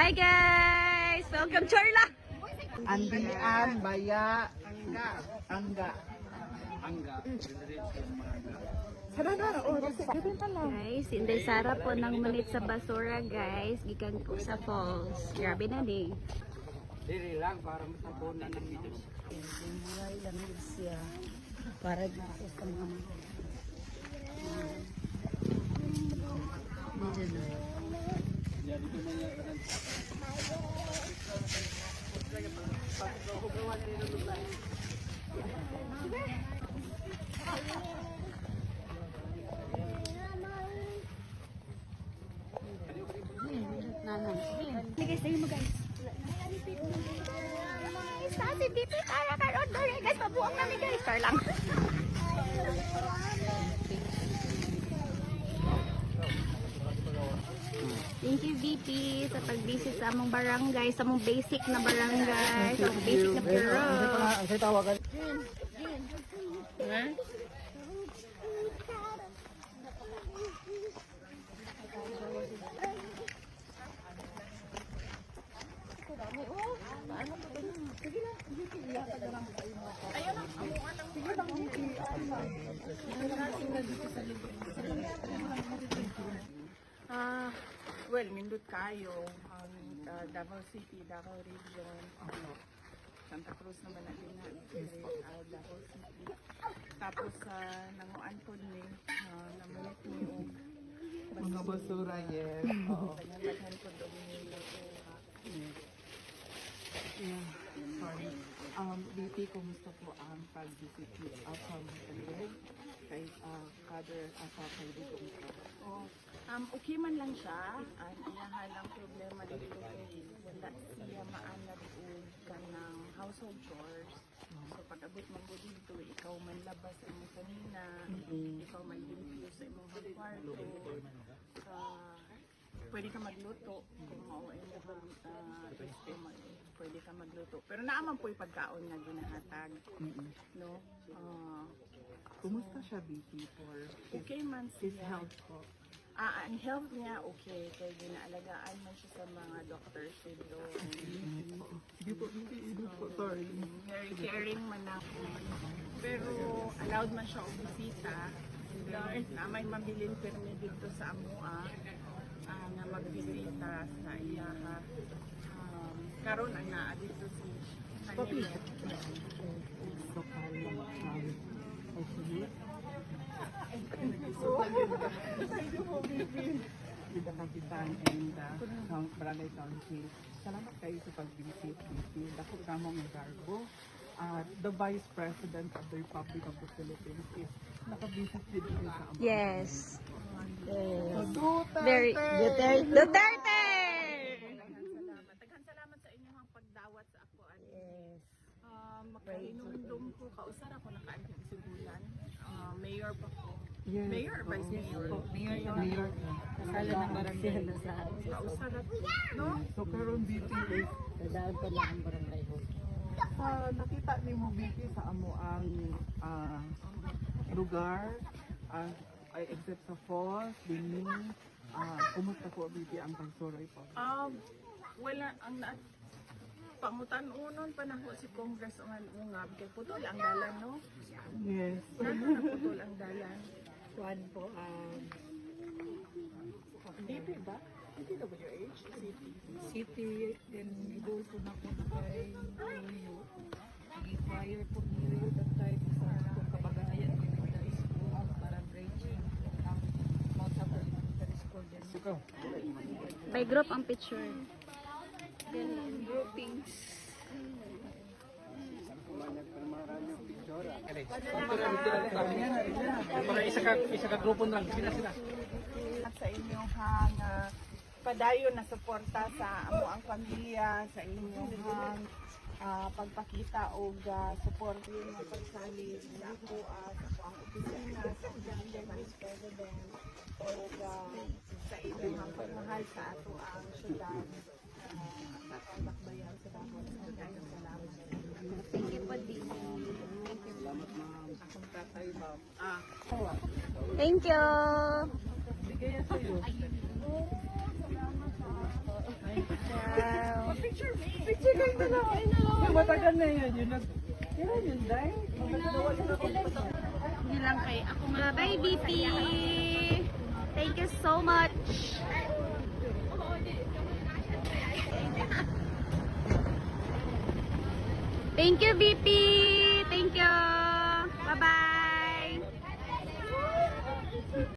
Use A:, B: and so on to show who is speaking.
A: Hi guys! Welcome to our la-
B: Andian, Baya, Angga. Angga. Angga. Pa lang.
A: Guys, Inday Sara po ng malit sa basura guys. Gikan po sa falls. Grabe na din.
B: Dili lang, para matapunan ng video.
C: Buhay lang siya para dito sa mga Medyo na.
A: Guys. Pipi, para karon dere guys, mabuang namin guys. Star lang. Thank you, VP, sa pag-visit sa among barangay, sa among basic na barangay, sa among basic na bureau.
B: Ang say tawagan.
A: Ha?
D: Ah, well, nindot kayo ang ah, Davao City, Davao Region, ano, Santa Cruz naman na din na uh, Davao City. Tapos sa nanguan po ni uh, namulit ni og
B: Mga basura, yes. Oo.
D: Kanyang po doon ni
B: Yeah, sorry. Um, BP, kumusta po ang pag-visit niyo uh, from Taligay? Kay uh, Father Asa Kailigong po.
D: Oh, um, okay man lang siya. Ang inahan lang problema dito kay wala siya maanad og kanang household chores. So pag abot man ko dito, ikaw man labas sa imong kanina, ikaw man limpyo sa imong kwarto. Uh, pwede ka magluto kung mao ay mo uh, pwede ka magluto. Pero naaman po yung pagkaon nga ginahatag. No? Ah,
B: Kumusta siya, BP, for
D: okay man
B: his
D: siya.
B: health po?
D: Ah, ang health niya okay kaya ginaalagaan man siya sa mga doctors dito.
B: Hindi po, hindi, hindi po, sorry.
D: Very caring man ako. Pero allowed man siya og bisita. Dahil na may mabilin permi dito sa Amua ah, nga magbisita sa iyaha. Um, karon ang naa dito si
B: Papi.
D: Kanila.
B: Lokal ng um, ICU. Kita Kapitan and uh, ng Barangay Council. Salamat kayo sa pag-visit dito. Dako ka mong cargo. Uh, the Vice President of the Republic of the Philippines is nakabisit dito sa Amman.
A: Yes.
B: Duterte!
A: Very Duterte. Duterte!
D: Salamat. Daghan salamat sa inyong pagdawat sa ako. Yes. Uh, makahinumdum ko, kausara ko. Uh, mayor pa ko.
B: Yes.
D: Mayor or vice mayor?
C: Mayor yun.
B: Mayor.
C: Kasala ng barangay
D: Kausara ko. No?
B: So karon dito is
C: Dadaan pa lang ang barangay ho.
B: sa nakita ni mo Vicky sa amo ang ah, lugar ah, ay except sa falls, dini ah kumusta po Vicky ang pagsuroy po?
D: Um, wala, ang na, pangutan unon pa na ko si Congressman Ungab kay putol ang dalan no
B: Yes.
D: na putol ang dalan
C: Kuan po, um,
D: DP ba DPWH city
C: city, then idol po na po na kay Niyo. Nag-inquire po niyo that time sa kung kabagayan ni Nagda School para bridging ang Mount Sabah Elementary School.
A: By group ang picture.
C: Groupings.
D: at sa inyong hang ah, padayon na suporta sa amo ang pamilya sa inyong hang ah, pagpakita o uh, support yung mga pagsalig sa ako at ako ang opisina sa Ujang Vice President o ah, sa inyong hang pagmahal sa ato ang syudad uh, sa pagbayan sa dahon sa dahon salamat
A: Thank you po, Di.
D: akong tatay ba ah
A: Thank you. Wow.
B: Picture, picture kayo na lang. Yung matagal na yun, yun nag... Kailan yun, Day?
D: Hindi lang kay ako man.
A: Bye, VP. Thank you so much. Thank you, VP.